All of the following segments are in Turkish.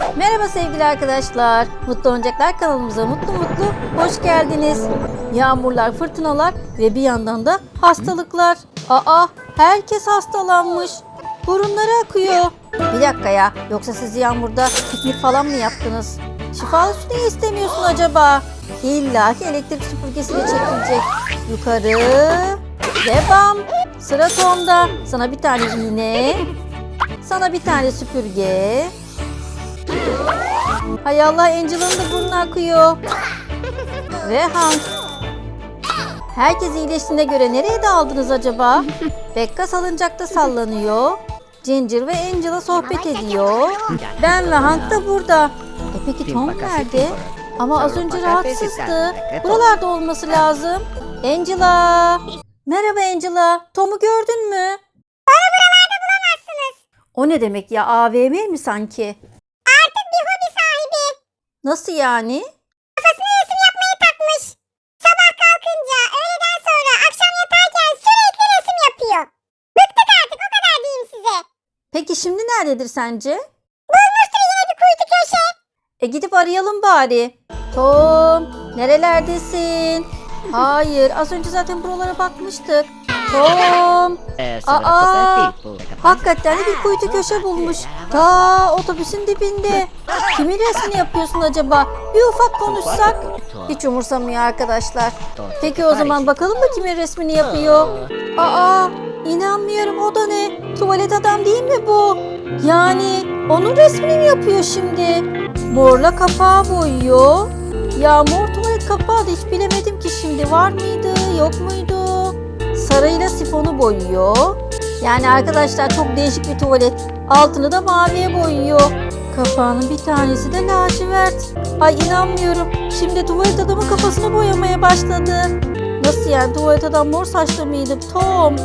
Merhaba sevgili arkadaşlar. Mutlu Oyuncaklar kanalımıza mutlu mutlu hoş geldiniz. Yağmurlar, fırtınalar ve bir yandan da hastalıklar. Aa, herkes hastalanmış. Burunları akıyor. Bir dakika ya, yoksa siz yağmurda piknik falan mı yaptınız? Şifalı su niye istemiyorsun acaba? İlla ki elektrik süpürgesiyle çekilecek. Yukarı ve bam. Sıra Tom'da. Sana bir tane iğne. Sana bir tane süpürge. Hay Allah Angela'nın da burnu akıyor. Ve Hank. Herkes iyileştiğine göre nereye daldınız acaba? Becca salıncakta sallanıyor. Ginger ve Angela sohbet ediyor. Ben ve Hank da burada. E peki Tom nerede? Ama az önce rahatsızdı. Buralarda olması lazım. Angela. Merhaba Angela. Tom'u gördün mü? Onu buralarda bulamazsınız. O ne demek ya? AVM mi sanki? Artık bir hobi sahibi. Nasıl yani? Kafasına resim yapmayı takmış. Sabah kalkınca, öğleden sonra, akşam yatarken sürekli resim yapıyor. Bıktık artık o kadar diyeyim size. Peki şimdi nerededir sence? Bulmuştur yine bir kuytu köşe. E gidip arayalım bari. Tom, nerelerdesin? Hayır, az önce zaten buralara bakmıştık. Tom, Aa, hakikaten de bir kuytu köşe bulmuş. Ta otobüsün dibinde. Kimin resmini yapıyorsun acaba? Bir ufak konuşsak. Hiç umursamıyor arkadaşlar. Peki o zaman bakalım mı kimin resmini yapıyor? Aa, inanmıyorum o da ne? Tuvalet adam değil mi bu? Yani onun resmini mi yapıyor şimdi? Morla kapağı boyuyor. Ya mor tuvalet kapağı da hiç bilemedim ki şimdi var mıydı yok muydu? Sarıyla sifonu boyuyor. Yani arkadaşlar çok değişik bir tuvalet. Altını da maviye boyuyor. Kapağının bir tanesi de lacivert. Ay inanmıyorum. Şimdi tuvalet adamın kafasını boyamaya başladı. Nasıl yani tuvalet adam mor saçlı mıydı? Tom.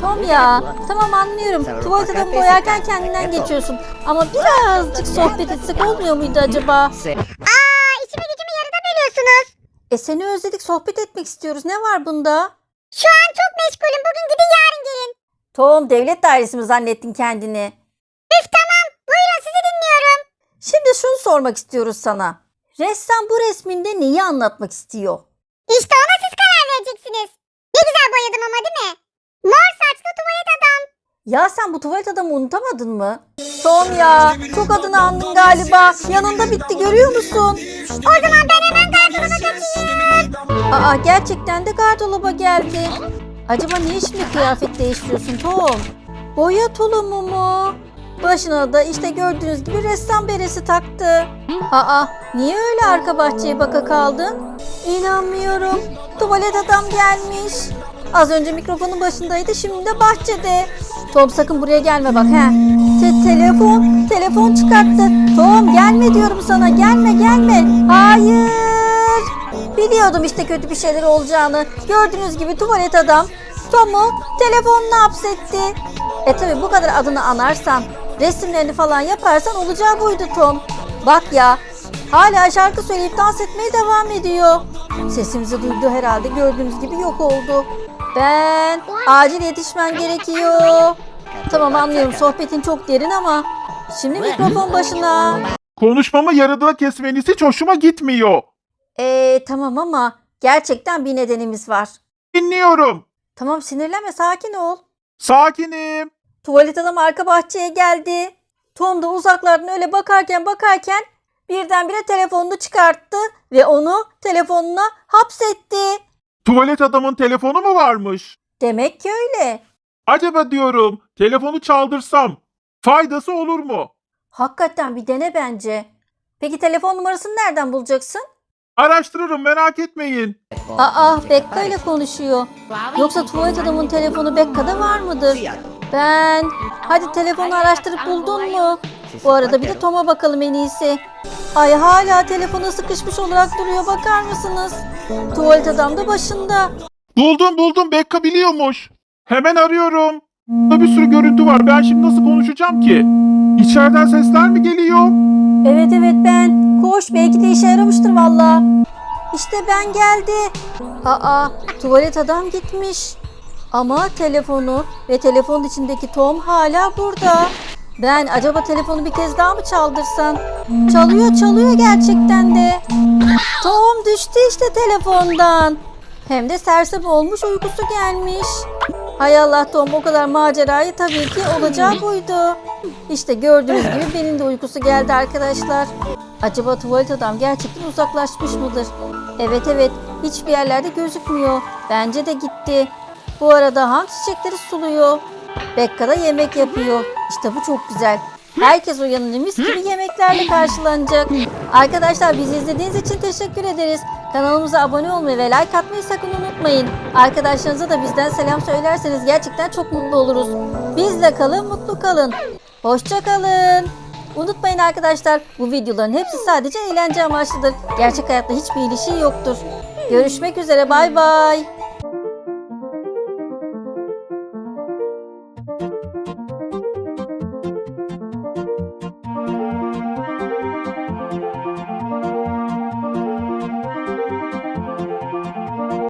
Tom ya. Tamam anlıyorum. Tuvalet adam boyarken kendinden geçiyorsun. Ama birazcık sohbet etsek olmuyor muydu acaba? Aa içimi gücümü yarıda bölüyorsunuz. E seni özledik sohbet etmek istiyoruz. Ne var bunda? Şu an çok meşgulüm. Bugün gidin yarın gelin. Tom devlet dairesi mi zannettin kendini? Üf tamam. Buyurun sizi dinliyorum. Şimdi şunu sormak istiyoruz sana. Ressam bu resminde neyi anlatmak istiyor? İşte ona siz karar vereceksiniz. Ne güzel boyadım ama değil mi? Mor saçlı tuvalet adam. Ya sen bu tuvalet adamı unutamadın mı? Tom ya çok adını andın galiba. Yanında bitti görüyor musun? O zaman ben hemen gardıroba kaçayım. Aa gerçekten de gardoloba geldi. Acaba niye şimdi kıyafet değiştiriyorsun Tom? Boya tulumu mu? Başına da işte gördüğünüz gibi ressam beresi taktı. Aa niye öyle arka bahçeye baka kaldın? İnanmıyorum. Tuvalet adam gelmiş. Az önce mikrofonun başındaydı şimdi de bahçede. Tom sakın buraya gelme bak he. Te- telefon, telefon çıkarttı. Tom gelme diyorum sana gelme gelme. Hayır. Biliyordum işte kötü bir şeyler olacağını. Gördüğünüz gibi tuvalet adam Tom'u telefonla hapsetti. E tabi bu kadar adını anarsan, resimlerini falan yaparsan olacağı buydu Tom. Bak ya, hala şarkı söyleyip dans etmeye devam ediyor. Sesimizi duydu herhalde gördüğünüz gibi yok oldu. Ben acil yetişmen gerekiyor. Tamam anlıyorum sohbetin çok derin ama şimdi mikrofon başına. Konuşmamı yarıda kesmeniz hiç hoşuma gitmiyor. Ee tamam ama gerçekten bir nedenimiz var. Dinliyorum. Tamam sinirlenme sakin ol. Sakinim. Tuvalet adam arka bahçeye geldi. Tom da uzaklardan öyle bakarken bakarken birdenbire telefonunu çıkarttı ve onu telefonuna hapsetti. Tuvalet adamın telefonu mu varmış? Demek ki öyle. Acaba diyorum telefonu çaldırsam faydası olur mu? Hakikaten bir dene bence. Peki telefon numarasını nereden bulacaksın? Araştırırım merak etmeyin. Aa Bekka ile konuşuyor. Yoksa tuvalet adamın telefonu Bekka'da var mıdır? Ben... Hadi telefonu araştırıp buldun mu? Bu arada bir de Tom'a bakalım en iyisi. Ay hala telefona sıkışmış olarak duruyor bakar mısınız? Tuvalet adam da başında. Buldum buldum Bekka biliyormuş. Hemen arıyorum. Burada bir sürü görüntü var. Ben şimdi nasıl konuşacağım ki? İçeriden sesler mi geliyor? Evet evet ben. Koş belki de işe yaramıştır valla. İşte ben geldi. Aa tuvalet adam gitmiş. Ama telefonu ve telefonun içindeki Tom hala burada. Ben acaba telefonu bir kez daha mı çaldırsam? Çalıyor çalıyor gerçekten de. Tom düştü işte telefondan. Hem de sersem olmuş uykusu gelmiş. Hay Allah Tom o kadar macerayı tabii ki olacağı buydu. İşte gördüğünüz gibi benim de uykusu geldi arkadaşlar. Acaba tuvalet adam gerçekten uzaklaşmış mıdır? Evet evet hiçbir yerlerde gözükmüyor. Bence de gitti. Bu arada ham çiçekleri suluyor. Bekka da yemek yapıyor. İşte bu çok güzel. Herkes uyanınca mis gibi yemeklerle karşılanacak. Arkadaşlar bizi izlediğiniz için teşekkür ederiz. Kanalımıza abone olmayı ve like atmayı sakın unutmayın. Arkadaşlarınıza da bizden selam söylerseniz gerçekten çok mutlu oluruz. Bizle kalın, mutlu kalın. Hoşça kalın. Unutmayın arkadaşlar bu videoların hepsi sadece eğlence amaçlıdır. Gerçek hayatta hiçbir ilişiği yoktur. Görüşmek üzere bay bay.